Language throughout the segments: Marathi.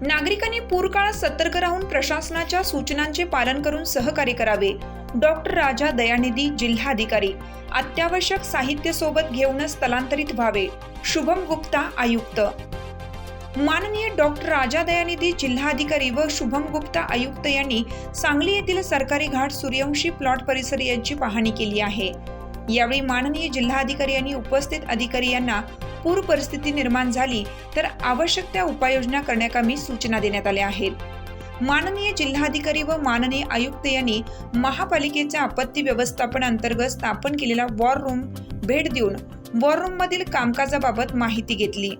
नागरिकांनी पूर काळात सतर्क राहून प्रशासनाच्या सूचनांचे पालन करून सहकार्य करावे. डॉक्टर राजा दयानिधी जिल्हाधिकारी. अत्यावश्यक साहित्य सोबत घेऊनच स्थलांतरित व्हावे. शुभम गुप्ता आयुक्त. माननीय डॉक्टर राजा दयानिधी जिल्हाधिकारी व शुभम गुप्ता आयुक्त यांनी सांगली येथील सरकारी घाट सूर्यवंशी प्लॉट परिसर यांची पाहणी केली आहे. यावेळी माननीय जिल्हाधिकारी यांनी उपस्थित अधिकारी यांना पूर परिस्थिती निर्माण झाली तर आवश्यक त्या उपाययोजना करण्याकामी सूचना देण्यात आल्या आहेत. माननीय जिल्हाधिकारी व माननीय आयुक्त यांनी महापालिकेच्या आपत्ती व्यवस्थापन अंतर्गत स्थापन केलेला वॉर रूम भेट देऊन वॉर मधील कामकाजाबाबत माहिती घेतली.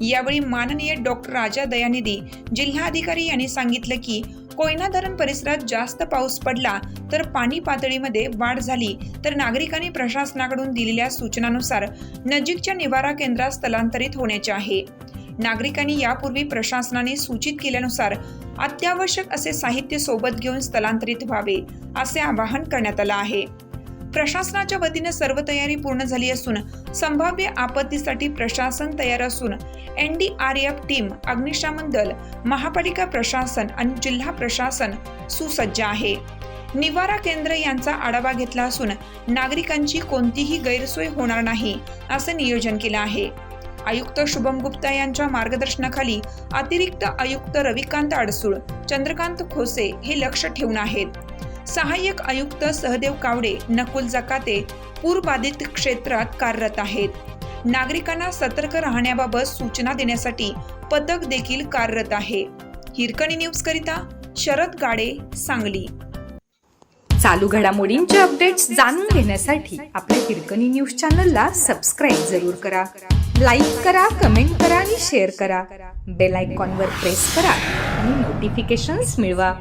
यावेळी माननीय डॉक्टर राजा दयानिधी जिल्हाधिकारी यांनी सांगितलं की कोयना धरण परिसरात जास्त पाऊस पडला तर पाणी पातळीमध्ये वाढ झाली तर नागरिकांनी प्रशासनाकडून दिलेल्या सूचनानुसार नजीकच्या निवारा केंद्रात स्थलांतरित होण्याचे आहे. नागरिकांनी यापूर्वी प्रशासनाने सूचित केल्यानुसार अत्यावश्यक असे साहित्य सोबत घेऊन स्थलांतरित व्हावे असे आवाहन करण्यात आलं आहे. प्रशासनाच्या वतीने सर्व तयारी पूर्ण झाली असून संभाव्य आपत्तीसाठी प्रशासन तयार असून N D R F team अग्निशमन दल महापालिका प्रशासन आणि जिल्हा प्रशासन सुसज्ज आहे. निवारा केंद्र यांचा आढावा घेतला असून नागरिकांची कोणतीही गैरसोय होणार नाही असे नियोजन केलं आहे. आयुक्त शुभम गुप्ता यांच्या मार्गदर्शनाखाली अतिरिक्त आयुक्त रविकांत अडसूळ चंद्रकांत खोसे हे लक्ष ठेवून आहेत. सहाय्यक आयुक्त सहदेव कावडे नकुल जकाते पूरबाधित क्षेत्रात कार्यरत आहेत. नागरिकांना सतर्क राहण्याबाबत सूचना देण्यासाठी पथक देखील कार्यरत आहे. हिरकणी न्यूज करिता शरद गाडे सांगली. चालू घडामोडींचे अपडेट्स जाणून घेण्यासाठी आपल्या हिरकणी न्यूज चॅनलला सबस्क्राईब जरूर करा. लाईक करा कमेंट करा आणि शेअर करा. बेल आयकॉनवर प्रेस करा आणि नोटिफिकेशन्स मिळवा.